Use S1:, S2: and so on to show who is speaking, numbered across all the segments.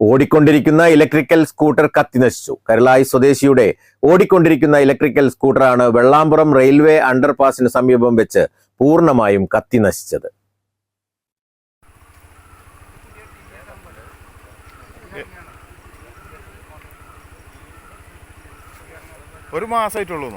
S1: ഓടിക്കൊണ്ടിരിക്കുന്ന electrical scooter കത്തിനശിച്ചു കരളായി സ്വദേശിയുടെ ഓടിക്കൊണ്ടിരിക്കുന്ന ഇലക്ട്രിക്കൽ സ്കൂട്ടറാണ് വെള്ളാമ്പുറം റെയിൽവേ അണ്ടർപാസിന് സമീപം വെച്ച് പൂർണമായും കത്തിനശിച്ചത്
S2: ഒരു മാസമായിട്ടുള്ളൂ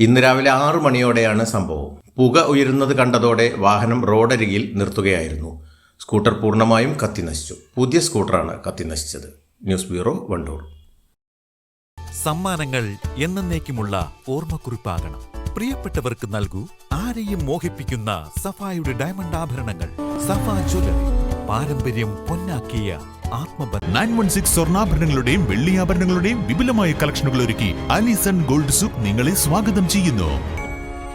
S3: ഇന്ന് രാവിലെ ആറു മണിയോടെയാണ് സംഭവം. പുക ഉയരുന്നത് കണ്ടതോടെ വാഹനം റോഡരികിൽ നിർത്തുകയായിരുന്നു. സ്കൂട്ടർ പൂർണമായും കത്തിനശിച്ചു. പുതിയ സ്കൂട്ടറാണ് കത്തിനശിച്ചത്. News bureau Wandoor.
S4: സമ്മാനങ്ങൾ എന്നേക്കുമുള്ള ഓർമ്മക്കുറിപ്പാകണം. പ്രിയപ്പെട്ടവർക്ക് നൽകൂ ആരെയും മോഹിപ്പിക്കുന്ന സഫായുടെ ഡയമണ്ട് ആഭരണങ്ങൾ. സഫ ജ്വല്ലറി. പാരമ്പര്യം പൊന്നാക്കിയ
S5: സ്വർണാഭരണങ്ങളുടെയും വെള്ളിയാഭരണങ്ങളുടെയും വിപുലമായ കളക്ഷനുകൾ ഒരുക്കി അലിസൺ ഗോൾഡ് സൂക്ക് നിങ്ങളെ സ്വാഗതം ചെയ്യുന്നു.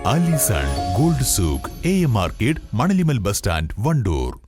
S5: Alison gold souk A M market Manalimal bus stand Wandoor.